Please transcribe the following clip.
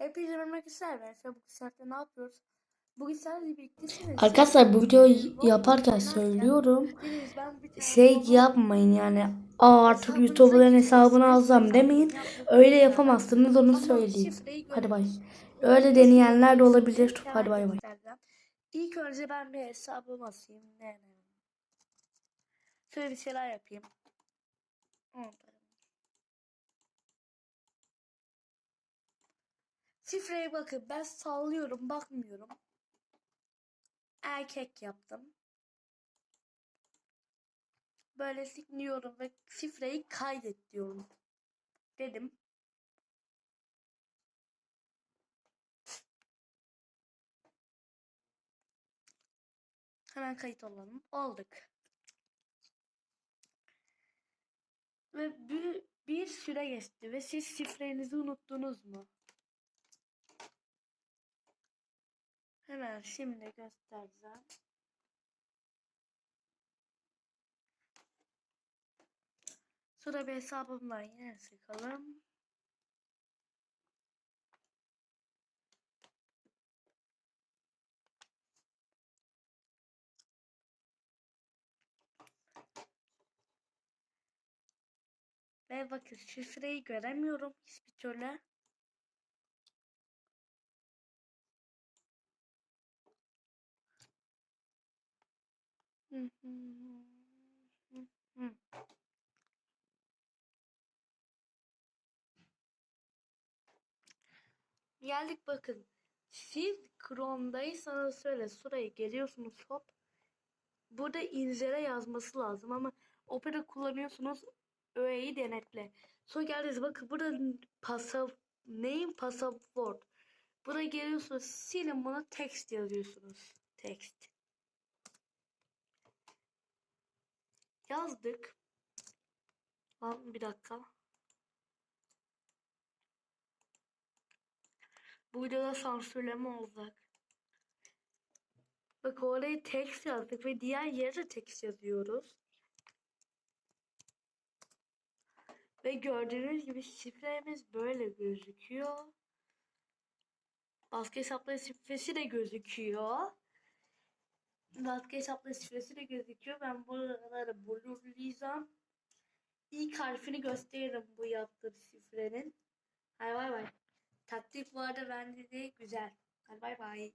Hepinize merhaba arkadaşlar. Ben an bu saatte ne yapıyoruz? Bugün sadece birliktesiniz. Arkadaşlar bu videoyu yaparken söylüyorum. Şey yapmayın yani. Aa artık YouTuber'ın hesabını alacağım demeyin. Öyle yapamazsınız onu söyleyeyim. şifreyi Hadi bay. Öyle deneyenler de olabilir. Hemen Hadi bay bay. İlk önce ben bir hesabımı asayım. Ne ne. Şöyle bir şeyler yapayım. Şifreye bakın ben sallıyorum bakmıyorum. Erkek yaptım. Böyle sikliyorum ve şifreyi kaydet diyorum. Dedim. Hemen kayıt olalım. Olduk. Ve bir, bir süre geçti ve siz şifrenizi unuttunuz mu? Hemen şimdi göstereceğim. Sonra bir hesabımdan yine sıkalım. Ve bakın şifreyi göremiyorum hiçbir türlü. Geldik bakın. Siz Chrome'daysanız şöyle şuraya geliyorsunuz hop. Burada inzere yazması lazım ama Opera kullanıyorsunuz öğeyi denetle. Sonra geldiniz bakın burada pasav name password. Buraya geliyorsunuz silin bunu text yazıyorsunuz. Text. Yazdık. Lan bir dakika. Bu videoda sansürleme olacak. Bak oraya text yazdık ve diğer yere text yazıyoruz. Ve gördüğünüz gibi şifremiz böyle gözüküyor. Baskı hesapları şifresi de gözüküyor. Baskı hesapları şifresi de gözüküyor. Ben buraları blurlayacağım. İlk harfini gösteririm bu yaptığım şifrenin. Hadi bay bay. Taktik bu arada bende de güzel. Hadi bay bay.